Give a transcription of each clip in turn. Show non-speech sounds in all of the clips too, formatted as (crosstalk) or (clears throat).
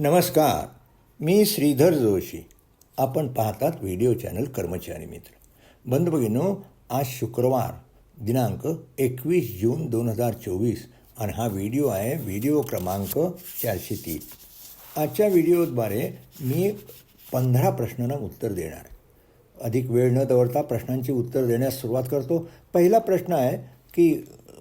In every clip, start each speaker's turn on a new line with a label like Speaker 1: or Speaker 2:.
Speaker 1: नमस्कार मी श्रीधर जोशी. आपण पाहतात व्हिडिओ चॅनल कर्मचारी मित्र. बंधुभगिनो आज शुक्रवार दिनांक एकवीस जून दोन हजार चोवीस आणि हा व्हिडिओ आहे व्हिडिओ क्रमांक चारशे तीन. आजच्या व्हिडिओद्वारे मी पंधरा प्रश्नांना उत्तर देणार अधिक वेळ न दवडता प्रश्नांची उत्तर देण्यास सुरुवात करतो. पहिला प्रश्न आहे की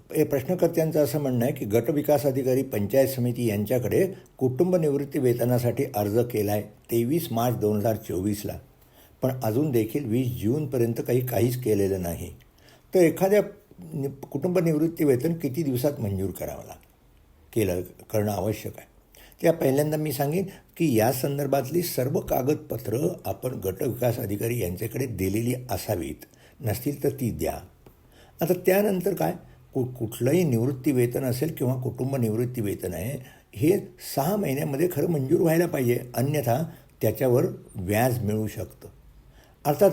Speaker 1: प्रश्नकर्त्यांचं असं म्हणणं आहे की गट विकास अधिकारी पंचायत समिती यांच्याकडे कुटुंब निवृत्ती वेतनासाठी अर्ज केला आहे तेवीस मार्च दोन हजार चोवीसला. पण अजून देखील वीस जूनपर्यंत काही काहीच केलेलं नाही. तर एखाद्या नि कुटुंब निवृत्ती वेतन किती दिवसात मंजूर करावं लाग केलं करणं आवश्यक आहे. त्या पहिल्यांदा मी सांगेन की या संदर्भातली सर्व कागदपत्रं आपण गट विकास अधिकारी यांच्याकडे दिलेली असावीत. नसतील तर ती द्या. आता त्यानंतर काय? कु कुठलंही निवृत्ती वेतन असेल किंवा कुटुंब निवृत्ती वेतन आहे हे सहा महिन्यामध्ये खरं मंजूर व्हायला पाहिजे. अन्यथा त्याच्यावर व्याज मिळू शकतं. अर्थात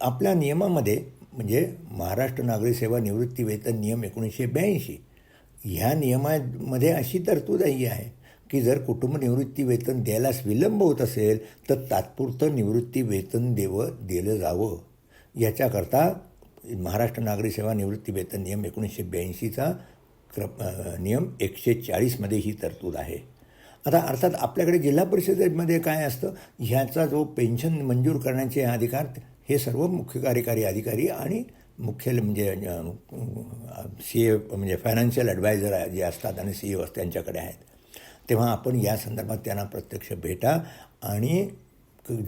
Speaker 1: आपल्या नियमामध्ये म्हणजे महाराष्ट्र नागरी सेवा निवृत्तीवेतन नियम एकोणीसशे ब्याऐंशी ह्या नियमामध्ये अशी तरतूदही आहे की जर कुटुंब निवृत्ती वेतन द्यायलाच विलंब होत असेल तर तात्पुरतं निवृत्ती वेतन देवं दिलं जावं. याच्याकरता महाराष्ट्र नागरी सेवा निवृत्ती वेतन नियम एकोणीसशे ब्याऐंशीचा क्र नियम एकशे चाळीसमध्ये ही तरतूद आहे. आता अर्थात आपल्याकडे जिल्हा परिषदेमध्ये काय असतं? ह्याचा जो पेन्शन मंजूर करण्याचे अधिकार हे सर्व मुख्य कार्यकारी अधिकारी आणि मुख्य म्हणजे सी ए म्हणजे फायनान्शियल ॲडवायझर जे असतात आणि सी ए त्यांच्याकडे आहेत. तेव्हा आपण या संदर्भात त्यांना प्रत्यक्ष भेटा आणि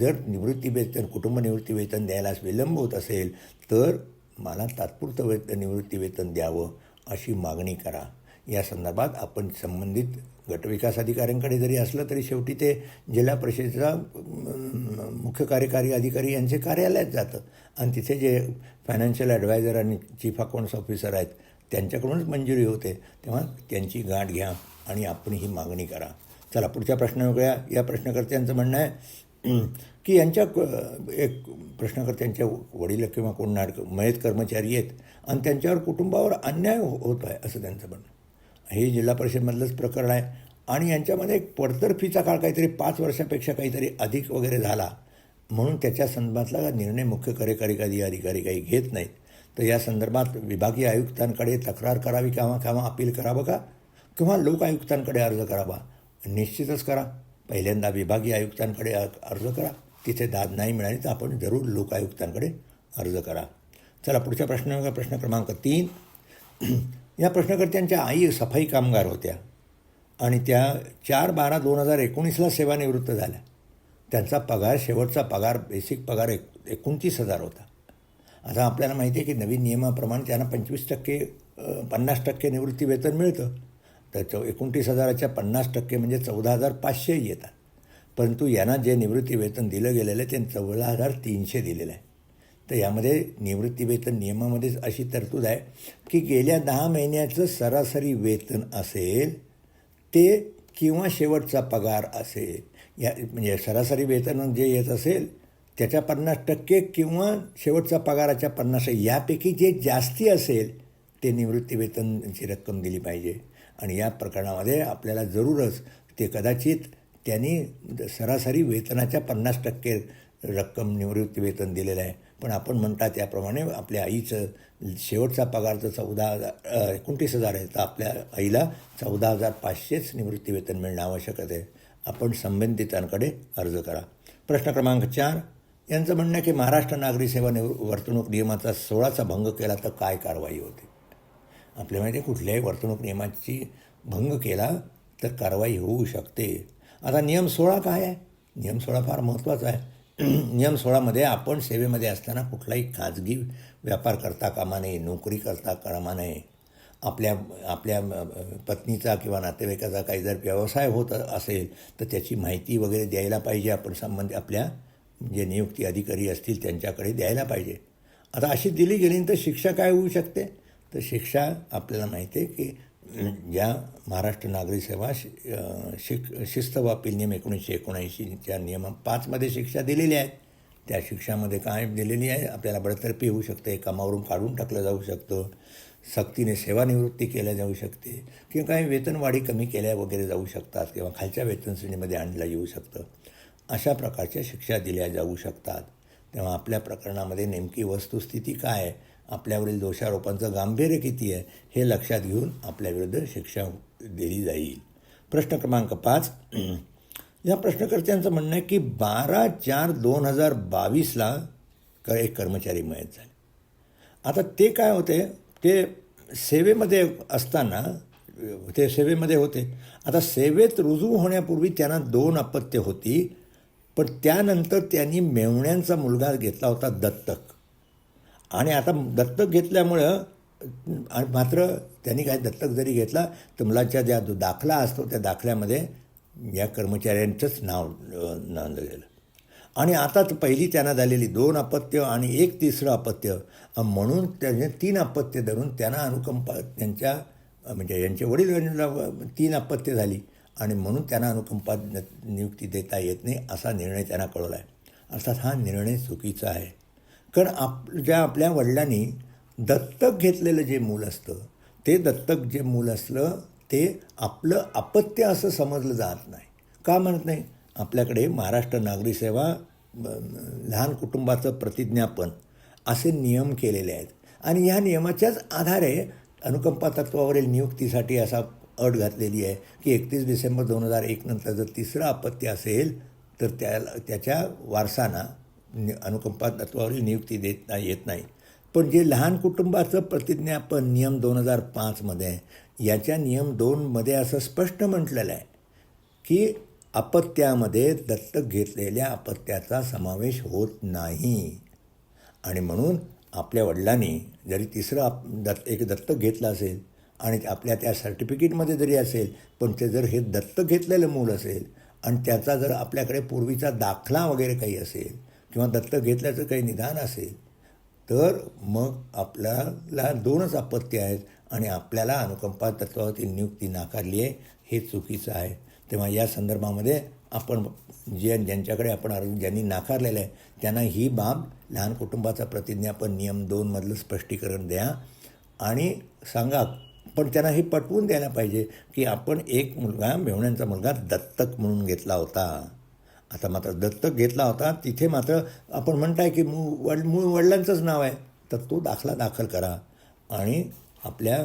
Speaker 1: जर निवृत्ती वेतन कुटुंब निवृत्ती वेतन द्यायलाच विलंब होत असेल तर मला तात्पुरतं वेतन निवृत्ती वेतन द्यावं अशी मागणी करा. या संदर्भात आपण संबंधित गटविकास अधिकाऱ्यांकडे जरी असलं तरी शेवटी ते जिल्हा परिषदेचा मुख्य कार्यकारी अधिकारी यांचे कार्यालयात जातं. आणि तिथे जे फायनान्शियल ॲडवायझर आणि चीफ अकाउंट्स ऑफिसर आहेत त्यांच्याकडूनच मंजुरी होते. तेव्हा त्यांची गाठ घ्या आणि आपण ही मागणी करा. चला पुढच्या प्रश्न वेगळ्या या प्रश्नकर्त्यांचं म्हणणं आहे की यांच्या एक प्रश्नकर्त्यांच्या वडील किंवा कोण नाटक मयत कर्मचारी आहेत आणि त्यांच्यावर कुटुंबावर अन्याय हो-, होत आहे असं त्यांचं म्हणणं. हे जिल्हा परिषदमधलंच प्रकरण आहे. आणि यांच्यामध्ये एक पडतर्फीचा काळ काहीतरी पाच वर्षापेक्षा काहीतरी अधिक वगैरे झाला. म्हणून त्याच्या संदर्भातला निर्णय मुख्य कार्यकारी अधिकारी काही घेत नाहीत. तर या संदर्भात विभागीय आयुक्तांकडे तक्रार करावी किंवा किंवा अपील करावं का? किंवा लोक आयुक्तांकडे अर्ज करावा? निश्चितच करा. पहिल्यांदा विभागीय आयुक्तांकडे अर्ज करा. तिथे दाद नाही मिळाली तर आपण जरूर लोकायुक्तांकडे अर्ज करा. चला पुढच्या प्रश्न प्रश्न क्रमांक तीन. (clears throat) या प्रश्नकर्त्यांच्या आई सफाई कामगार होत्या आणि त्या चार बारा दोन हजार एकोणीसला सेवानिवृत्त झाल्या. त्यांचा पगार शेवटचा पगार बेसिक पगार एक एकोणतीस हजार होता. आता आपल्याला माहिती आहे की नवीन नियमाप्रमाणे त्यांना पंचवीस टक्के पन्नास टक्के निवृत्ती वेतन मिळतं. तर चौ एकोणतीस हजाराच्या पन्नास टक्के म्हणजे चौदा हजार पाचशे येतात. परंतु यांना जे निवृत्तीवेतन दिलं गेलेलं आहे ते चौदा हजार तीनशे दिलेलं आहे. तर यामध्ये निवृत्तीवेतन नियमामध्येच अशी तरतूद आहे की गेल्या दहा महिन्याचं सरासरी वेतन असेल ते किंवा शेवटचा पगार असेल या म्हणजे सरासरी वेतन जे येत असेल त्याच्या पन्नास टक्के किंवा शेवटचा पगाराच्या पन्नास यापैकी जे जास्ती असेल ते निवृत्तीवेतनची रक्कम दिली पाहिजे. आणि या प्रकरणामध्ये आपल्याला जरूरच ते कदाचित त्यांनी सरासरी वेतनाच्या पन्नास टक्के रक्कम निवृत्ती वेतन दिलेलं आहे. पण आपण म्हणता त्याप्रमाणे आपल्या आईचं शेवटचा पगार तर चौदा हजार एकोणतीस हजार आहे. तर आपल्या आईला चौदा हजार पाचशेच निवृत्ती वेतन मिळणं आवश्यक आहे. आपण संबंधितांकडे अर्ज करा. प्रश्न क्रमांक चार. यांचं म्हणणं की महाराष्ट्र नागरी सेवा निवृ वर्तणूक नियमाचा सोळाचा भंग केला तर काय कारवाई होते? आपल्या माहिती कुठल्याही वर्तणूक नियमाची भंग केला तर कारवाई होऊ शकते. आता नियम सोळा काय आहे? नियम सोळा फार महत्त्वाचा आहे. (clears throat) नियम सोळामध्ये आपण सेवेमध्ये असताना कुठलाही खाजगी व्यापार करता कामा नये नोकरी करता कामा नये. आपल्या आपल्या पत्नीचा किंवा नातेवाईकाचा काही जर व्यवसाय होत असेल तर त्याची माहिती वगैरे द्यायला पाहिजे. आपण संबंधित आपल्या जे नियुक्ती अधिकारी असतील त्यांच्याकडे द्यायला पाहिजे. आता अशी दिली गेली तर शिक्षा काय होऊ शकते? तर शिक्षा आपल्याला माहिती आहे की ज्या महाराष्ट्र नागरी सेवा शि शिक शिस्त नियम एकोणीसशे एकोणऐंशीच्या नियम पाचमध्ये शिक्षा दिलेली आहेत त्या शिक्षामध्ये काय दिलेली आहे? आपल्याला बडतर्फी होऊ शकते कामावरून काढून टाकलं जाऊ शकतं सक्तीने सेवानिवृत्ती केल्या जाऊ शकते किंवा काही वेतनवाढी कमी केल्या वगैरे जाऊ शकतात किंवा खालच्या वेतन श्रेणीमध्ये आणलं येऊ शकतं. अशा प्रकारच्या शिक्षा दिल्या जाऊ शकतात. तेव्हा आपल्या प्रकरणामध्ये नेमकी वस्तुस्थिती काय आहे? आपल्यावरील दोषारोपांचं गांभीर्य किती आहे हे लक्षात घेऊन आपल्याविरुद्ध शिक्षा दिली जाईल. प्रश्न क्रमांक पाच. (clears throat) या प्रश्नकर्त्यांचं म्हणणं आहे की बारा चार दोन हजार बावीसला क एक कर्मचारी मयत झाले. आता ते काय होते? ते सेवेमध्ये असताना ते सेवेमध्ये होते. आता सेवेत रुजू होण्यापूर्वी त्यांना दोन अपत्य होती पण त्यानंतर त्यांनी मेवण्यांचा मुलगा घेतला होता दत्तक. आणि आता दत्तक घेतल्यामुळं आणि मात्र त्यांनी काय दत्तक जरी घेतला तर मुलाच्या ज्या जो दाखला असतो त्या दाखल्यामध्ये या कर्मचाऱ्यांचंच नाव नोंदलेलं. आणि आता पहिली त्यांना झालेली दोन अपत्य आणि एक तिसरं अपत्य म्हणून त्याने तीन अपत्य धरून त्यांना अनुकंपा त्यांच्या म्हणजे यांचे वडील तीन अपत्य झाली. आणि म्हणून त्यांना अनुकंपा नियुक्ती देता येत नाही असा निर्णय त्यांना कळवला आहे अर्थात हा निर्णय चुकीचा आहे. कारण आप ज्या आपल्या वडिलांनी दत्तक घेतलेलं जे मूल असतं ते दत्तक जे मूल असलं ते आपलं अपत्य असं समजलं जात नाही. का म्हणत नाही? आपल्याकडे महाराष्ट्र नागरी सेवा ब- लहान कुटुंबाचं प्रतिज्ञापन असे नियम केलेले आहेत. आणि ह्या नियमाच्याच आधारे अनुकंपा तत्वावरील नियुक्तीसाठी असा अट घातलेली आहे की एकतीस डिसेंबर दोन हजार एक नंतर जर तिसरं अपत्य असेल तर त्या त्याच्या वारसांना अनुकंपात तत्वावरील नियुक्ती देता येत नाही. पण जे लहान कुटुंबाचं प्रतिज्ञापन नियम दोन हजार पाचमध्ये आहे याच्या नियम दोनमध्ये असं स्पष्ट म्हटलेलं आहे की अपत्यामध्ये दत्तक घेतलेल्या अपत्याचा समावेश होत नाही. आणि म्हणून आपल्या वडिलांनी जरी तिसरं आप दत्त एक दत्तक घेतलं असेल आणि आपल्या त्या सर्टिफिकेटमध्ये जरी असेल पण ते जर हे दत्तक घेतलेलं मूल असेल आणि त्याचा जर आपल्याकडे पूर्वीचा दाखला वगैरे काही असेल किंवा दत्तक घेतल्याचं काही निदान असेल तर मग आपल्याला दोनच आपत्ती आहेत आणि आपल्याला अनुकंपा तत्वावरील नियुक्ती नाकारली आहे हे चुकीचं आहे. तेव्हा या संदर्भामध्ये आपण जे ज्यांच्याकडे आपण अर्ज ज्यांनी नाकारलेलं आहे त्यांना ही बाब लहान कुटुंबाचा प्रतिज्ञापन नियम दोनमधलं स्पष्टीकरण द्या आणि सांगा. पण त्यांना हे पटवून द्यायला पाहिजे की आपण एक मुलगा मेवण्यांचा मुलगा दत्तक म्हणून घेतला होता. आता मात्र दत्तक घेतला होता तिथे मात्र आपण म्हणताय की मूळ वड मूळ वडिलांचंच नाव आहे. तर तो दाखला दाखल करा. आणि आपल्या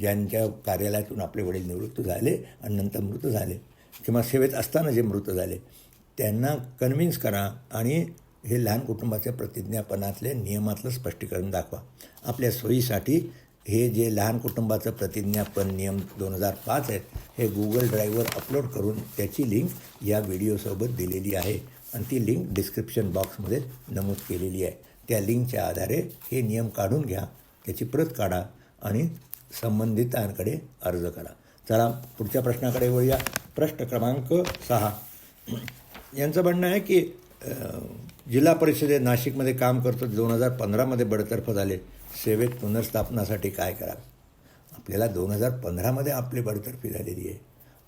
Speaker 1: ज्यांच्या कार्यालयातून आपले वडील निवृत्त झाले आणि नंतर मृत झाले किंवा सेवेत असताना जे मृत झाले त्यांना कन्व्हिन्स करा आणि हे लहान कुटुंबाच्या प्रतिज्ञापनातले नियमातलं स्पष्टीकरण दाखवा. आपल्या सोयीसाठी हे जे लहान कुटुंबाचं प्रतिज्ञापन नियम दोन हजार पाच आहेत हे गुगल ड्राईव्हवर अपलोड करून त्याची लिंक या व्हिडिओसोबत दिलेली आहे. आणि ती लिंक डिस्क्रिप्शन बॉक्समध्ये नमूद केलेली आहे. त्या लिंकच्या आधारे हे नियम काढून घ्या त्याची प्रत काढा आणि संबंधितांकडे अर्ज करा. चला पुढच्या प्रश्नाकडे वळूया. प्रश्न क्रमांक सहा. यांचं म्हणणं आहे की जिल्हा परिषदे नाशिकमध्ये काम करतो दोन हजार पंधरामध्ये बडतर्फ झाले. सेवेत पुनर्स्थापनासाठी काय करावं? आपल्याला दोन हजार पंधरामध्ये आपली बडतर्फी झालेली आहे.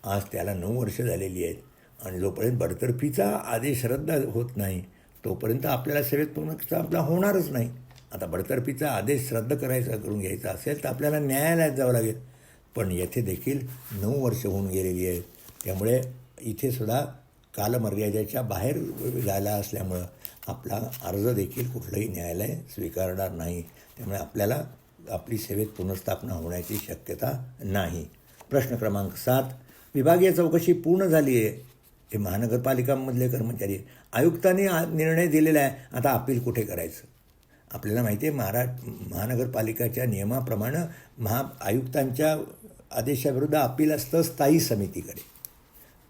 Speaker 1: आज त्याला नऊ वर्ष झालेली आहेत. आणि जोपर्यंत बडतर्फीचा आदेश रद्द होत नाही तोपर्यंत आपल्याला सेवेत पुनर्स्थापना होणारच नाही. आता बडतर्फीचा आदेश रद्द करायचा करून घ्यायचा असेल तर आपल्याला न्यायालयात जावं लागेल. पण येथे देखील नऊ वर्ष होऊन गेलेली आहेत. त्यामुळे इथे सुद्धा कालमर्यादेच्या बाहेर झाला असल्यामुळं आपला अर्ज देखील कुठलंही न्यायालय स्वीकारणार नाही. त्यामुळे आपल्याला आपली सेवेत पुनर्स्थापना होण्याची शक्यता नाही. प्रश्न क्रमांक सात विभागीय चौकशी पूर्ण झाली आहे. हे महानगरपालिकांमधले कर्मचारी आयुक्तांनी निर्णय दिलेला आहे. आता अपील कुठे करायचं? आपल्याला माहिती आहे महारा महानगरपालिकाच्या नियमाप्रमाणे महा आयुक्तांच्या आदेशाविरुद्ध अपील असतं स्थायी समितीकडे.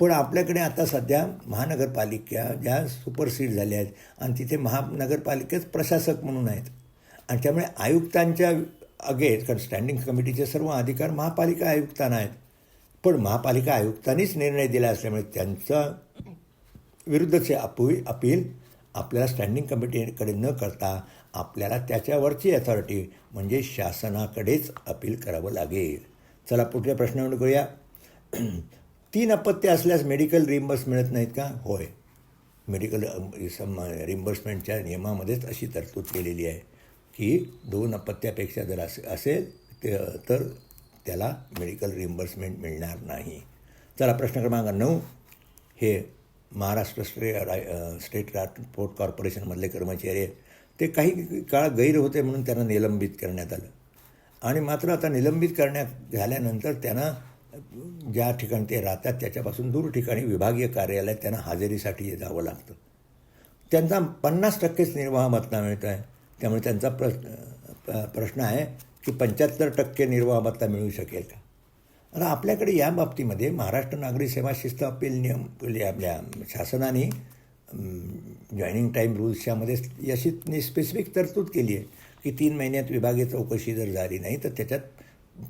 Speaker 1: पण आपल्याकडे आता सध्या महानगरपालिका ज्या सुपरसीड झाल्या आहेत आणि तिथे महानगरपालिकेच प्रशासक म्हणून आहेत. आणि त्यामुळे आयुक्तांच्या अगेन्स्ट कारण स्टँडिंग कमिटीचे सर्व अधिकार महापालिका आयुक्तांना आहेत. पण महापालिका आयुक्तांनीच निर्णय दिला असल्यामुळे त्यांचा विरुद्धचे अपी अपील आपल्याला स्टँडिंग कमिटीकडे न करता आपल्याला त्याच्यावरची अथॉरिटी म्हणजे शासनाकडेच अपील करावं लागेल. चला पुढच्या प्रश्नावर करूया. (clears throat) तीन अपत्य असल्यास मेडिकल रिम्बर्स मिळत नाहीत का? होय. मेडिकल रिम्बर्समेंटच्या नियमामध्येच अशी तरतूद केलेली आहे. की दोन अपत्यापेक्षा जर असे असेल ते तर त्याला मेडिकल रिम्बर्समेंट मिळणार नाही. चला प्रश्न क्रमांक नऊ. हे महाराष्ट्र स्टे राय स्टेट ट्रान्सपोर्ट कॉर्पोरेशनमधले कर्मचारी आहेत. ते काही काळ गैर होते म्हणून त्यांना निलंबित करण्यात आलं. आणि मात्र आता निलंबित करण्यात झाल्यानंतर त्यांना ज्या ठिकाणी ते राहतात त्याच्यापासून दूर ठिकाणी विभागीय कार्यालयात त्यांना हजेरीसाठी जावं लागतं. त्यांचा पन्नास टक्केच निर्वाह मतदान मिळतो आहे त्यामुळे त्यांचा प्रश्न प- प्रश्न आहे की पंच्याहत्तर टक्के निर्वाहभत्ता मिळू शकेल का? आता आपल्याकडे या बाबतीमध्ये महाराष्ट्र नागरी सेवा शिस्त अपील नियम म्हणजे आपल्या शासनाने जॉईनिंग टाईम रूल्सच्यामध्ये याची स्पेसिफिक तरतूद केली आहे की तीन महिन्यात विभागीय चौकशी जर झाली नाही तर त्याच्यात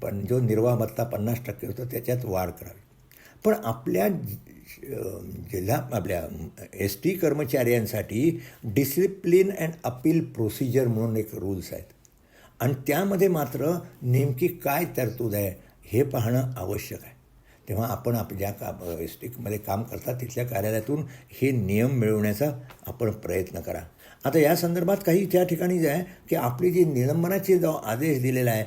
Speaker 1: पण जो निर्वाह भत्ता पन्नास टक्के होतो त्याच्यात वाढ करावी. पण आपल्या जिल्हा आपल्या एस टी कर्मचाऱ्यांसाठी डिसिप्लिन अँड अपील प्रोसिजर म्हणून एक रूल्स आहेत. आणि त्यामध्ये मात्र नेमकी काय तरतूद आहे हे पाहणं आवश्यक आहे. तेव्हा आपण आप ज्या का एस टीमध्ये काम करतात तिथल्या कार्यालयातून हे नियम मिळवण्याचा आपण प्रयत्न करा. आता या संदर्भात काही त्या ठिकाणी जे आहे की आपली जी निलंबनाची जो आदेश दिलेला आहे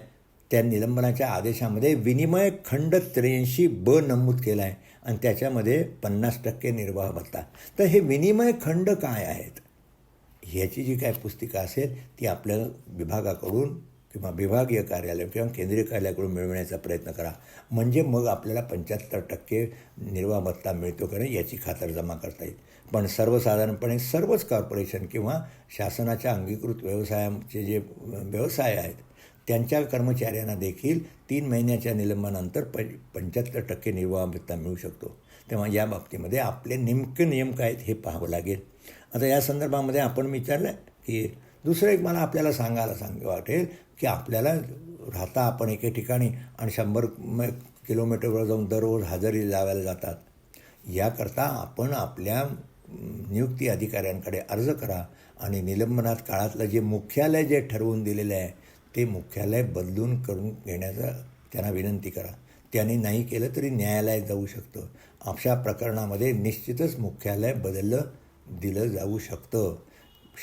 Speaker 1: त्या निलंबनाच्या आदेशामध्ये विनिमय खंड त्र्याऐंशी ब नमूद केला आहे. आणि त्याच्यामध्ये पन्नास टक्के निर्वाह भत्ता. तर हे विनिमय खंड काय आहेत? ह्याची जी काय पुस्तिका असेल ती आपल्या विभागाकडून किंवा विभागीय कार्यालय किंवा केंद्रीय कार्यालयाकडून मिळवण्याचा प्रयत्न करा. म्हणजे मग आपल्याला पंच्याहत्तर टक्के निर्वाह भत्ता मिळतो का नाही याची खातरजमा करता येईल. पण सर्वसाधारणपणे सर्वच कॉर्पोरेशन किंवा शासनाच्या अंगीकृत व्यवसायाचे जे व्यवसाय आहेत त्यांच्या कर्मचाऱ्यांना देखील तीन महिन्याच्या निलंबनानंतर प पंच्याहत्तर टक्के निर्वाह मिळू शकतो. तेव्हा या बाबतीमध्ये आपले नेमके नियम काय आहेत हे पाहावं लागेल. आता या संदर्भामध्ये आपण विचारलं की दुसरं एक मला आपल्याला सांगायला सांग वाटेल की आपल्याला राहता आपण एके ठिकाणी आणि शंभर म किलोमीटरवर जाऊन दररोज हजेरी लावायला जातात. याकरता आपण आपल्या नियुक्ती अधिकाऱ्यांकडे अर्ज करा आणि निलंबनात काळातलं जे मुख्यालय जे ठरवून दिलेलं आहे ते मुख्यालय बदलून करून घेण्याचा त्यांना विनंती करा. त्यांनी नाही केलं तरी न्यायालयात जाऊ शकतं. अशा प्रकरणामध्ये निश्चितच मुख्यालय बदललं दिलं जाऊ शकतं.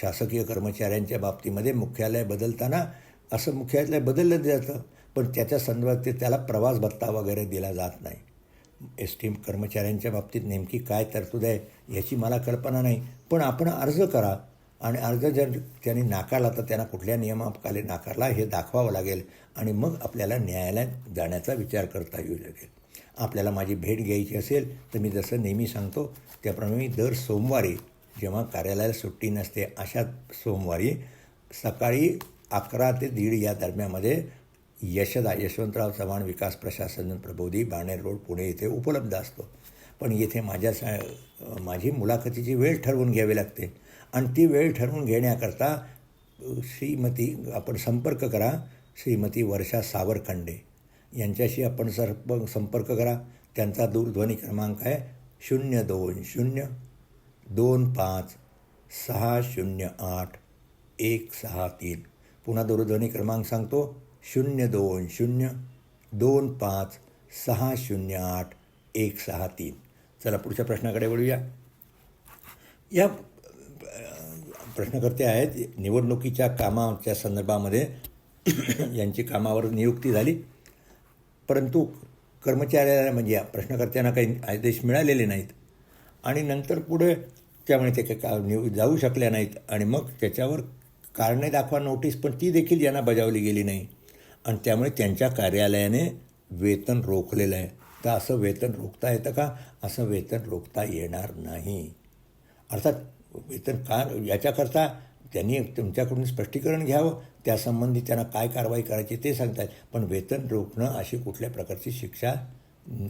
Speaker 1: शासकीय कर्मचाऱ्यांच्या बाबतीमध्ये मुख्यालय बदलताना असं मुख्यालय बदललं जातं पण त्याच्या संदर्भात ते त्याला प्रवास भत्ता वगैरे दिला जात नाही. एस टी कर्मचाऱ्यांच्या बाबतीत नेमकी काय तरतूद आहे याची मला कल्पना नाही पण आपण अर्ज करा. आणि अर्ज जर त्यांनी नाकारला तर त्यांना कुठल्या नियमाखाली नाकारला हे दाखवावं लागेल. आणि मग आपल्याला न्यायालयात जाण्याचा विचार करता येऊ लागेल. आपल्याला माझी भेट घ्यायची असेल तर मी जसं नेहमी सांगतो त्याप्रमाणे मी दर सोमवारी जेव्हा कार्यालयाला सुट्टी नसते अशा सोमवारी सकाळी अकरा ते दीड या दरम्यामध्ये यशदा यशवंतराव चव्हाण विकास प्रशासन प्रबोधी बाणेर रोड पुणे येथे उपलब्ध असतो. पण येथे माझ्या सा माझी मुलाखतीची वेळ ठरवून घ्यावी लागते. आणि ती वेळ ठरवून घेण्याकरता श्रीमती आपण संपर्क करा श्रीमती वर्षा सावरखंडे. यांच्याशी आपण सर्प संपर्क करा. त्यांचा दूरध्वनी क्रमांक आहे शून्य दोन शून्य दोन पाच सहा शून्य आठ एक सहा तीन. पुन्हा दूरध्वनी क्रमांक सांगतो शून्य दोन शून्य दोन पाच सहा शून्य आठ एक सहा तीन. चला पुढच्या प्रश्नाकडे वळूया. या प्रश्नकर्ते आहेत. निवडणुकीच्या कामाच्या संदर्भामध्ये (clears throat) यांची कामावर नियुक्ती झाली. परंतु कर्मचाऱ्याला म्हणजे या प्रश्नकर्त्यांना काही आदेश मिळालेले नाहीत. आणि नंतर पुढे त्यामुळे ते काही का निव जाऊ शकल्या नाहीत. आणि मग त्याच्यावर कारणे दाखवा नोटीस पण ती देखील यांना बजावली गेली नाही. आणि त्यामुळे त्यांच्या कार्यालयाने वेतन रोखलेलं आहे. तर असं वेतन रोखता येतं का? असं वेतन रोखता येणार नाही. अर्थात वेतन का याच्याकरता त्यांनी तुमच्याकडून स्पष्टीकरण घ्यावं त्यासंबंधी त्यांना काय कारवाई करायची ते सांगतात पण वेतन रोखणं अशी कुठल्या प्रकारची शिक्षा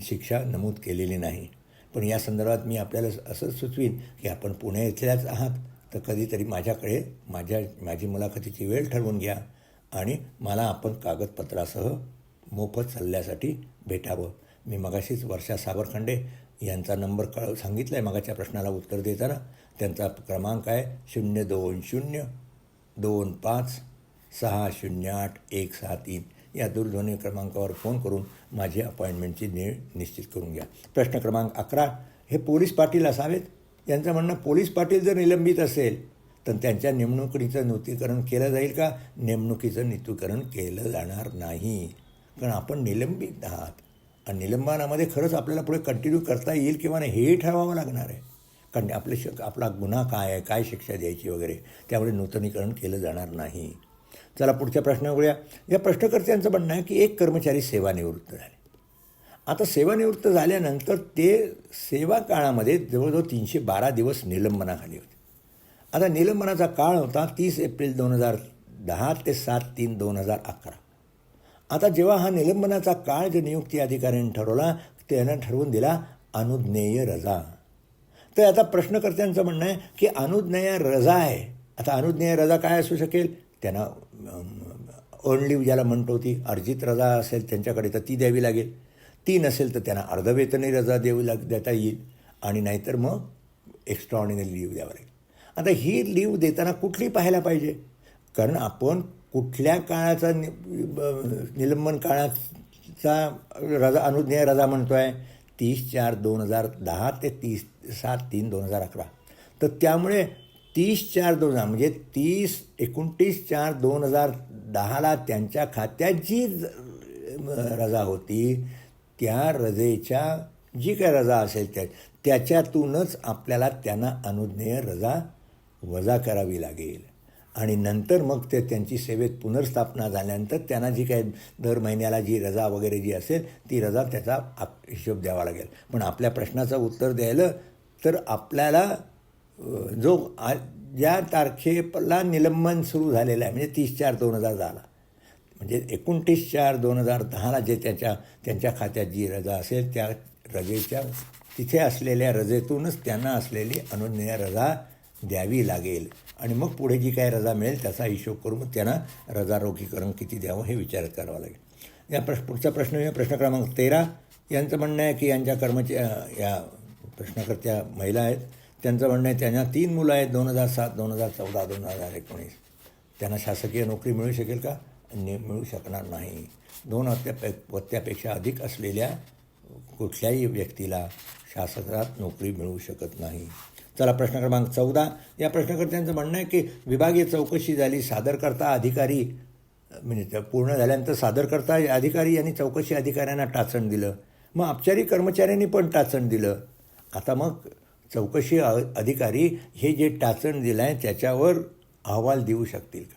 Speaker 1: शिक्षा नमूद केलेली नाही. पण या संदर्भात मी आपल्याला असं सुचवीन की आपण पुणे इथल्याच आहात तर कधीतरी माझ्याकडे माझ्या माझी मुलाखतीची वेळ ठरवून घ्या आणि मला आपण कागदपत्रासह मोफत सल्ल्यासाठी भेटावं. मी मगाशीच वर्षा सावरखंडे यांचा नंबर कळ सांगितला आहे मागाच्या प्रश्नाला उत्तर देताना. त्यांचा क्रमांक आहे शून्य दोन शून्य दोन पाच सहा शून्य आठ एक सहा तीन. या दूरध्वनी क्रमांकावर फोन करून माझी अपॉइंटमेंटची वेळ निश्चित करून घ्या. प्रश्न क्रमांक अकरा हे पोलीस पाटील असावेत? यांचं म्हणणं पोलीस पाटील जर निलंबित असेल तर त्यांच्या नेमणुकीचं नूतीकरण केलं जाईल का? नेमणुकीचं नीतीकरण केलं जाणार नाही. कारण आपण निलंबित आहात. निलंबनामध्ये खरंच आपल्याला पुढे कंटिन्यू करता येईल किंवा नाही हेही ठरवावं लागणार आहे. कारण आपले श आपला गुन्हा काय आहे काय शिक्षा द्यायची वगैरे त्यामुळे नूतनीकरण केलं जाणार नाही. चला पुढच्या प्रश्न बघूया या प्रश्नकर्त्यांचं म्हणणं आहे की एक कर्मचारी सेवानिवृत्त झाले. आता सेवानिवृत्त झाल्यानंतर ते सेवा काळामध्ये जवळजवळ तीनशे बारा दिवस निलंबनाखाली होते. आता निलंबनाचा काळ होता तीस एप्रिल दोन हजार दहा ते सात तीन दोन हजार अकरा. आता जेव्हा हा निलंबनाचा काळ जे नियुक्ती अधिकाऱ्यांनी ठरवला त्यानं ठरवून दिला अनुज्ञेय रजा. तर आता प्रश्नकर्त्यांचं म्हणणं आहे की अनुज्ञेय रजा आहे. आता अनुज्ञेय रजा काय असू शकेल? त्यांना अर्न ज्याला म्हणतो ती अर्जित रजा असेल त्यांच्याकडे तर ती द्यावी लागेल. ती नसेल तर त्यांना अर्धवेतनी रजा देऊ लाग देता येईल. आणि नाहीतर मग एक्स्ट्रा ऑर्डिनरी लीव द्यावं लागेल. आता ही लीव देताना कुठली पाहायला पाहिजे? कारण आपण कुठल्या काळाचा नि निलंबन काळाचा रजा अनुज्ञेय रजा म्हणतो आहे तीस चार दोन हजार दहा ते तीस सात तीन दोन हजार अकरा. तर त्यामुळे तीस चार दोन हजार म्हणजे तीस एकोणतीस चार दोन हजार दहाला त्यांच्या खात्यात जी रजा होती त्या रजेच्या जी काय रजा असेल त्या त्याच्यातूनच आपल्याला त्यांना अनुज्ञेय रजा वजा करावी लागेल. आणि नंतर मग ते त्यांची सेवेत पुनर्स्थापना झाल्यानंतर त्यांना जी काय दर महिन्याला जी रजा वगैरे जी असेल ती रजा त्याचा आप हिशोब द्यावा लागेल. पण आपल्या प्रश्नाचं उत्तर द्यायला तर आपल्याला जो आ ज्या तारखेला निलंबन सुरू झालेलं आहे म्हणजे तीस चार दोन हजार दहाला म्हणजे एकोणतीस चार दोन हजार दहाला जे त्याच्या त्यांच्या खात्यात जी रजा असेल त्या रजेच्या तिथे असलेल्या रजेतूनच त्यांना असलेली अनुज्ञेय रजा द्यावी लागेल. आणि मग पुढे जी काय रजा मिळेल त्याचा हिशोब करून मग त्यांना रजारोखीकरण किती द्यावं हे विचार करावं लागेल. या प्रश्न पुढचा प्रश्न या प्रश्न क्रमांक तेरा. यांचं म्हणणं आहे की यांच्या कर्मच्या या प्रश्नकर्त्या महिला आहेत. त्यांचं म्हणणं आहे त्यांना तीन मुलं आहेत दोन हजार सात दोन हजार चौदा दोन हजार एकोणीस. त्यांना शासकीय नोकरी मिळू शकेल का? मिळू शकणार नाही. दोन हत्या पत्त्यापेक्षा अधिक असलेल्या कुठल्याही व्यक्तीला शासनात नोकरी मिळू शकत नाही. चला प्रश्न क्रमांक चौदा. या प्रश्नकर्त्यांचं म्हणणं आहे की विभागीय चौकशी झाली सादरकर्ता अधिकारी म्हणजे पूर्ण झाल्यानंतर सादरकर्ता अधिकारी यांनी चौकशी अधिकाऱ्यांना टाचण दिलं. मग औपचारिक कर्मचाऱ्यांनी पण टाचण दिलं. आता मग चौकशी अधिकारी हे जे टाचण दिलं आहे त्याच्यावर अहवाल देऊ शकतील का?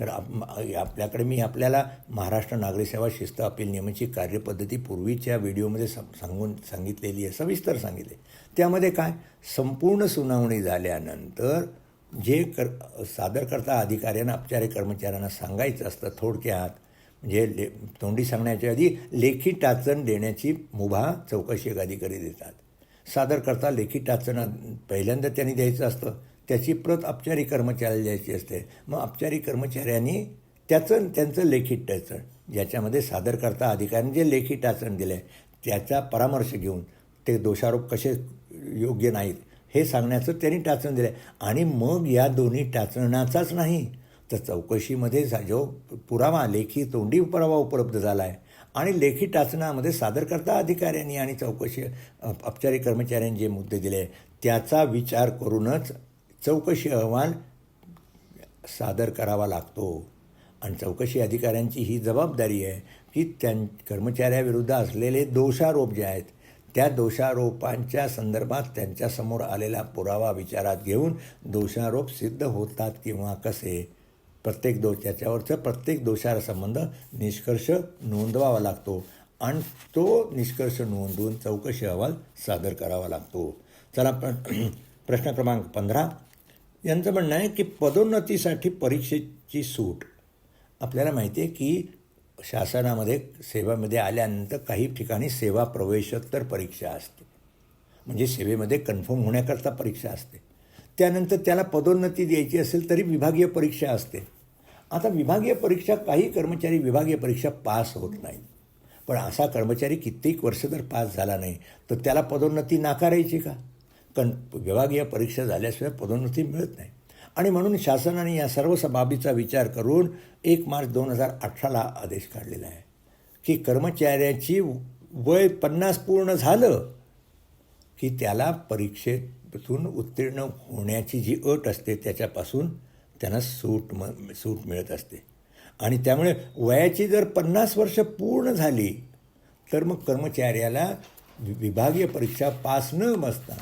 Speaker 1: तर आपल्याकडे मी आपल्याला महाराष्ट्र नागरी सेवा शिस्त अपील नियमाची कार्यपद्धती पूर्वीच्या व्हिडिओमध्ये सांगून सांगितलेली आहे सविस्तर सांगितले. त्यामध्ये काय? संपूर्ण सुनावणी झाल्यानंतर जे कर सादरकर्ता अधिकाऱ्यांना औपचारिक कर्मचाऱ्यांना सांगायचं असतं थोडक्यात म्हणजे ले तोंडी सांगण्याच्या आधी लेखी टाचण देण्याची मुभा चौकशी अधिकारी देतात. सादरकर्ता लेखी टाचण पहिल्यांदा त्यांनी द्यायचं असतं. त्याची प्रत औपचारिक कर्मचाऱ्याला द्यायची असते. मग औपचारिक कर्मचाऱ्यांनी त्याचं त्यांचं लेखी टाचण ज्याच्यामध्ये सादरकर्ता अधिकाऱ्यांनी जे लेखी टाचण दिलं आहे त्याचा परामर्श घेऊन ते दोषारोप कसे योग्य नाहीत हे सांगण्याचं त्यांनी टाचण दिलं आहे आणि मग या दोन्ही टाचणाचाच नाही तर चौकशीमध्ये जो पुरावा लेखी तोंडी पुरावा उपलब्ध झाला आहे आणि लेखी टाचणामध्ये सादरकर्ता अधिकाऱ्यांनी आणि चौकशी औपचारिक कर्मचाऱ्यांनी जे मुद्दे दिले त्याचा विचार करूनच चौकशी अहवाल सादर करावा लागतो. आणि चौकशी अधिकाऱ्यांची ही जबाबदारी आहे की त्यां कर्मचाऱ्याविरुद्ध असलेले दोषारोप जे आहेत त्या दोषारोपांच्या संदर्भात त्यांच्यासमोर आलेला पुरावा विचारात घेऊन दोषारोप सिद्ध होतात किंवा कसे? प्रत्येक दोष त्याच्यावरचं प्रत्येक दोषासंबंध निष्कर्ष नोंदवावा लागतो आणि तो निष्कर्ष नोंदवून चौकशी अहवाल सादर करावा लागतो. चला प्र (clears throat) प्रश्न क्रमांक पंधरा. यांचं म्हणणं आहे की पदोन्नतीसाठी परीक्षेची सूट. आपल्याला माहिती आहे की शासनामध्ये सेवेमध्ये आल्यानंतर काही ठिकाणी सेवा प्रवेशोत्तर परीक्षा असते. म्हणजे सेवेमध्ये कन्फर्म होण्याकरता परीक्षा असते. त्यानंतर त्याला पदोन्नती द्यायची असेल तरी विभागीय परीक्षा असते. आता विभागीय परीक्षा काही कर्मचारी विभागीय परीक्षा पास होत नाही पण असा कर्मचारी कित्येक वर्ष जर पास झाला नाही तर त्याला पदोन्नती नाकारायची का? कण विभागीय परीक्षा झाल्याशिवाय पदोन्नती मिळत नाही. आणि म्हणून शासनाने या सर्व बाबीचा विचार करून एक मार्च दोन हजार अठराला आदेश काढलेला आहे की कर्मचाऱ्याची वय पन्नास पूर्ण झालं की त्याला परीक्षेतून उत्तीर्ण होण्याची जी अट असते त्याच्यापासून त्यांना सूट म सूट मिळत असते. आणि त्यामुळे वयाची जर पन्नास वर्ष पूर्ण झाली तर मग कर्मचाऱ्याला वि- विभागीय परीक्षा पास न बसता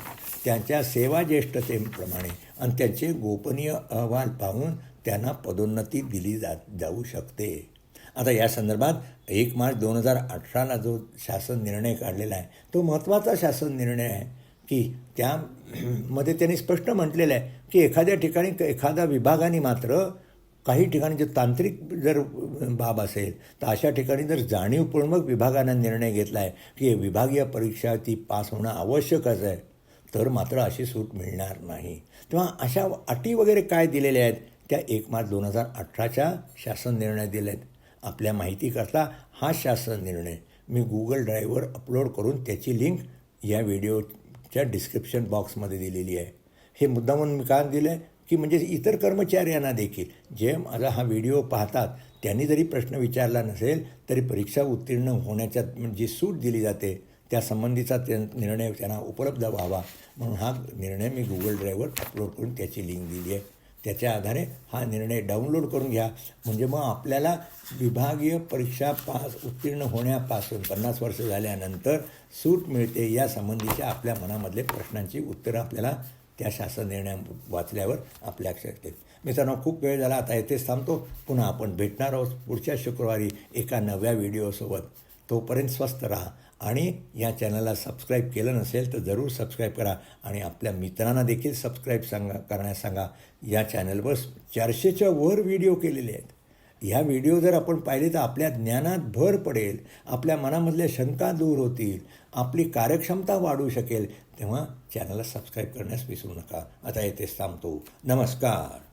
Speaker 1: त्यांच्या सेवा ज्येष्ठतेप्रमाणे आणि त्यांचे गोपनीय अहवाल पाहून त्यांना पदोन्नती दिली जा जाऊ शकते. आता या संदर्भात एक मार्च दोन हजार अठराला जो शासन निर्णय काढलेला आहे तो महत्त्वाचा शासन निर्णय आहे की त्यामध्ये त्यांनी स्पष्ट म्हटलेलं आहे की एखाद्या ठिकाणी एखाद्या विभागाने मात्र काही ठिकाणी जर तांत्रिक जर बाब असेल तर अशा ठिकाणी जर जाणीवपूर्वक विभागानं निर्णय घेतला आहे की विभागीय परीक्षा ती पास होणं आवश्यकच आहे. तर मात्र अशी सूट मिळणार नाही. तेव्हा अशा अटी वगैरे काय दिलेल्या आहेत? त्या एक मार्च दोन हजार अठराच्या शासन निर्णय दिले आहेत आपल्या माहितीकरता हा शासन निर्णय. मी गुगल ड्राईव्हवर अपलोड करून त्याची लिंक या व्हिडिओच्या डिस्क्रिप्शन बॉक्समध्ये दिलेली आहे. हे मुद्दामून मी का दिलं आहे की म्हणजे इतर कर्मचाऱ्यांना देखील. जे माझा हा व्हिडिओ पाहतात त्यांनी जरी प्रश्न विचारला नसेल तरी परीक्षा उत्तीर्ण होण्याच्या जी सूट दिली जाते. त्या संबंधीचा निर्णय त्यांना उपलब्ध व्हावा म्हणून हा निर्णय मी गुगल ड्राईव्हवर अपलोड करून त्याची लिंक दिली आहे. त्याच्या आधारे हा निर्णय डाउनलोड करून घ्या. म्हणजे मग आपल्याला विभागीय परीक्षा पास उत्तीर्ण होण्यापासून पन्नास वर्ष झाल्यानंतर सूट मिळते या संबंधीच्या आपल्या मनामधले प्रश्नांची उत्तरं आपल्याला त्या शासन निर्णय वाचल्यावर आपल्या लक्षात येतील. मित्रांनो खूप वेळ झाला. आता येथेच थांबतो. पुन्हा आपण भेटणार आहोत पुढच्या शुक्रवारी एका नव्या व्हिडिओसोबत तोपर्यंत स्वस्त राहा. आणि या चॅनलला सबस्क्राईब केलं नसेल तर जरूर सबस्क्राईब करा आणि आपल्या मित्रांना देखील सबस्क्राईब सांगा करण्यास सांगा. या चॅनलवर चारशेच्या वर व्हिडिओ केलेले आहेत. ह्या व्हिडिओ जर आपण पाहिले तर आपल्या ज्ञानात भर पडेल आपल्या मनामधल्या शंका दूर होतील आपली कार्यक्षमता वाढू शकेल तेव्हा चॅनलला सबस्क्राईब करण्यास विसरू नका. आता येथेच थांबतो. नमस्कार.